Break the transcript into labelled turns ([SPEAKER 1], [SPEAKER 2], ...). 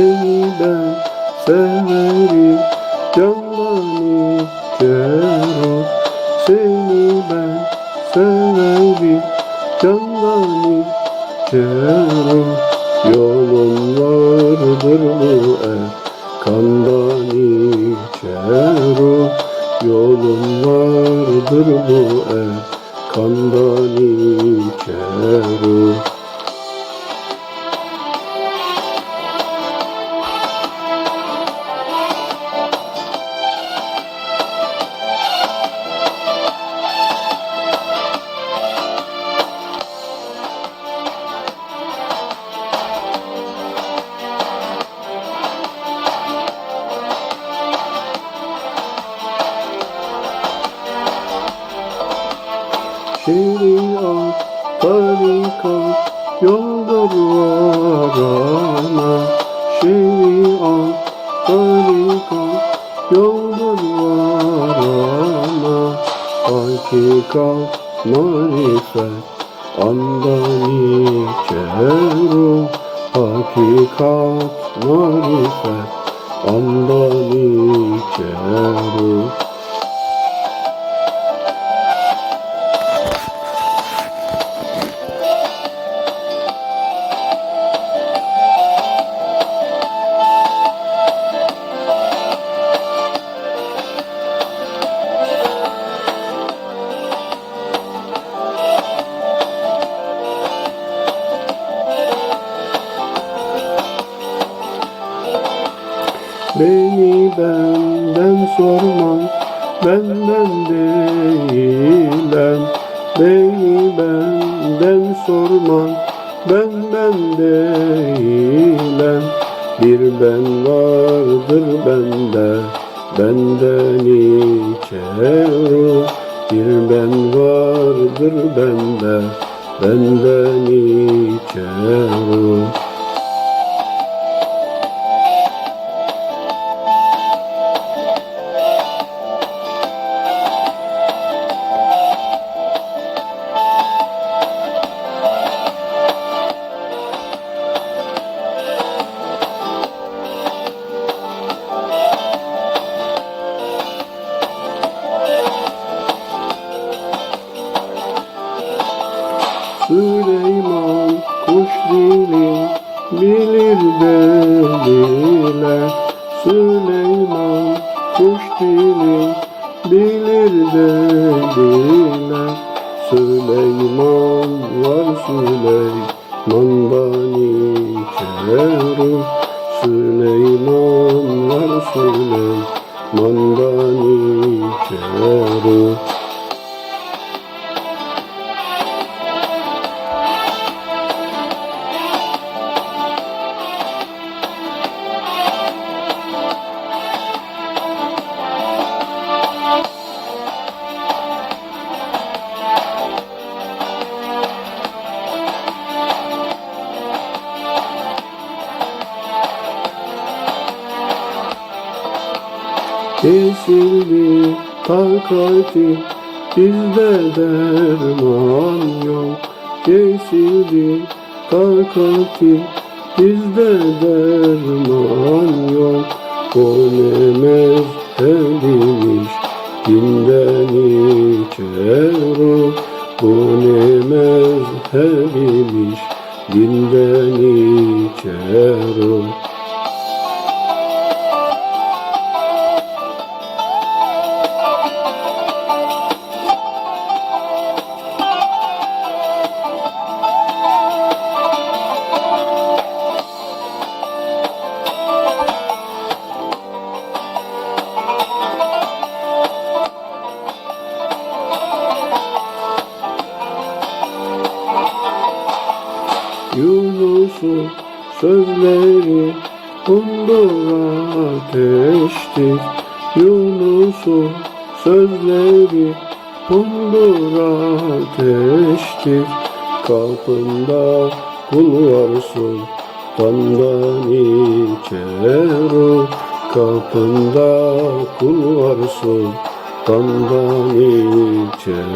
[SPEAKER 1] Seni ben severim candan içerim Seni ben severim candan içerim Yolun vardır bu er kandan içerim Yolun vardır bu er kandan içerim Şeriat, tarikat, yoldur varana Şeriat, tarikat, yoldur varana Hakikat, marifet, andan içerim Hakikat, marifet, andan içerim Beni benden sorma, benden değilim. Beni benden sorma, benden değilim. Bir ben vardır bende, benden içeri. Bir ben vardır bende, benden içeri. Süleyman kuş dili bilir deliler Süleyman kuş dili bilir deliler Süleyman var Süleyman'dan içeri Süleyman var Süleyman'dan içeri Kesildi takati bizde derman yok. Kesildi takati bizde derman yok. O ne mezhebiymiş dinden içeri Bu ne mezhebiymiş dinden içeri Yunus'un sözleri hundur ateştir. Yunus'un sözleri hundur ateştir. Kapında kul varsın Tandan içeri. Kapında kul varsın Tandan içeri